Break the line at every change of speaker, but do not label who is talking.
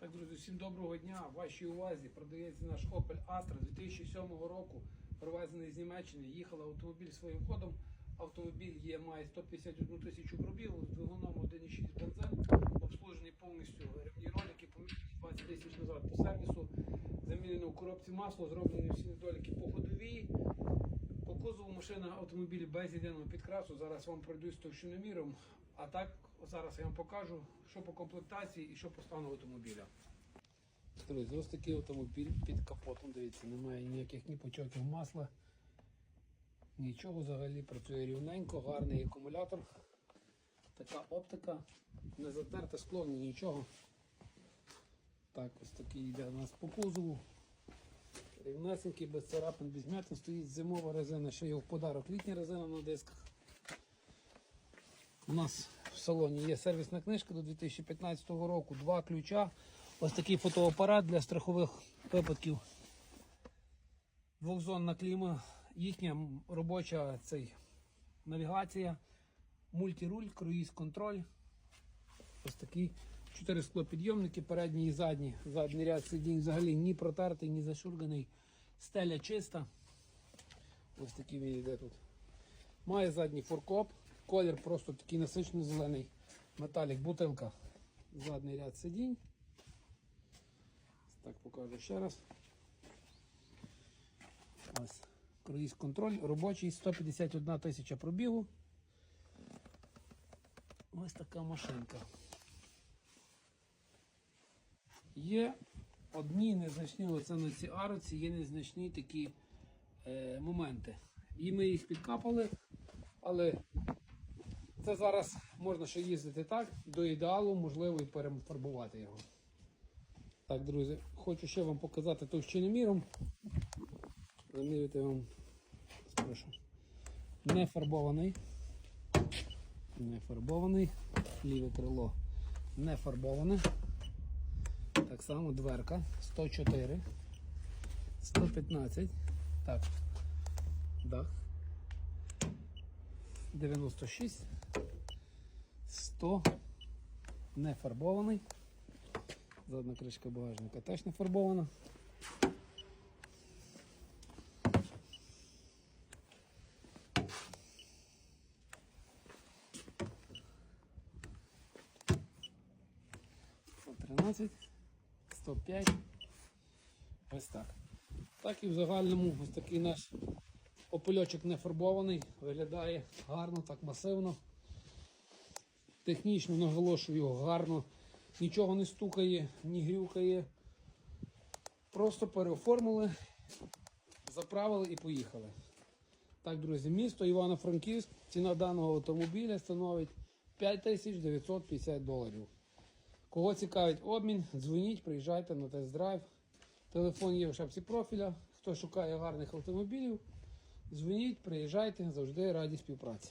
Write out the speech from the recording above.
Так, друзі, всім доброго дня. В вашій увазі продається наш Opel Astra 2007 року, привезений з Німеччини. Їхав автомобіль своїм ходом. Автомобіль є, має 151 тисячу пробігу, з двигуном 1,6 бензин, обслужений повністю ремні ролики, поміщені 20 тисяч назад по сервісу, замінено в коробці масло, зроблені всі недоліки по ходовій. По кузову машина автомобіль без єдиного підкрасу. Зараз вам пройдусь товщиноміром. А так зараз я вам покажу, що по комплектації і що по стану автомобіля. Друзі, ось такий автомобіль під капотом. Дивіться, немає ніяких ні почоків масла. Нічого взагалі працює рівненько, гарний акумулятор. Така оптика, не затерте скло, ні нічого. Так, ось такий йде у нас по кузову. Рівнесенький, без царапин, без м'ятин, стоїть зимова резина, ще є в подарок літня резина на дисках. У нас в салоні є сервісна книжка до 2015 року, два ключа, ось такий фотоапарат для страхових випадків. Двохзонна кліма, їхня робоча цей, навігація, мультируль, круїз контроль. Ось такі чотири склопідйомники, передній і задній. Задній ряд сидінь взагалі ні протертий, ні зашурганий. Стеля чиста. Ось такий він йде тут. Має задній фуркоп. Колір просто такий насичений зелений. Металік, бутилка. Задній ряд сидінь. Так покажу ще раз. Ось. Круїз контроль. Робочий 151 тисяча пробігу. Ось така машинка. Є одні незначні, оце на цій ароці, є незначні такі е, моменти. І ми їх підкапали, але це зараз можна ще їздити так, до ідеалу, можливо, і перефарбувати його. Так, друзі, хочу ще вам показати товщиноміром. Замірюйте вам, спрошу. Не фарбований. Не фарбований. Ліве крило не фарбоване. Так само дверка 104, 115. Так. Дах. 96. 100. Не фарбований. Задна кришка багажника теж не фарбована. Сто 13, 105. Ось так. Так і в загальному ось такий наш опильочок не фарбований, виглядає гарно, так масивно. Технічно наголошую гарно, нічого не стукає, ні грюкає. Просто переоформили, заправили і поїхали. Так, друзі, місто Івано-Франківськ, ціна даного автомобіля становить 5950 доларів. Кого цікавить обмін, дзвоніть, приїжджайте на тест-драйв. Телефон є в шапці профіля. Хто шукає гарних автомобілів, дзвоніть, приїжджайте, завжди раді співпраці.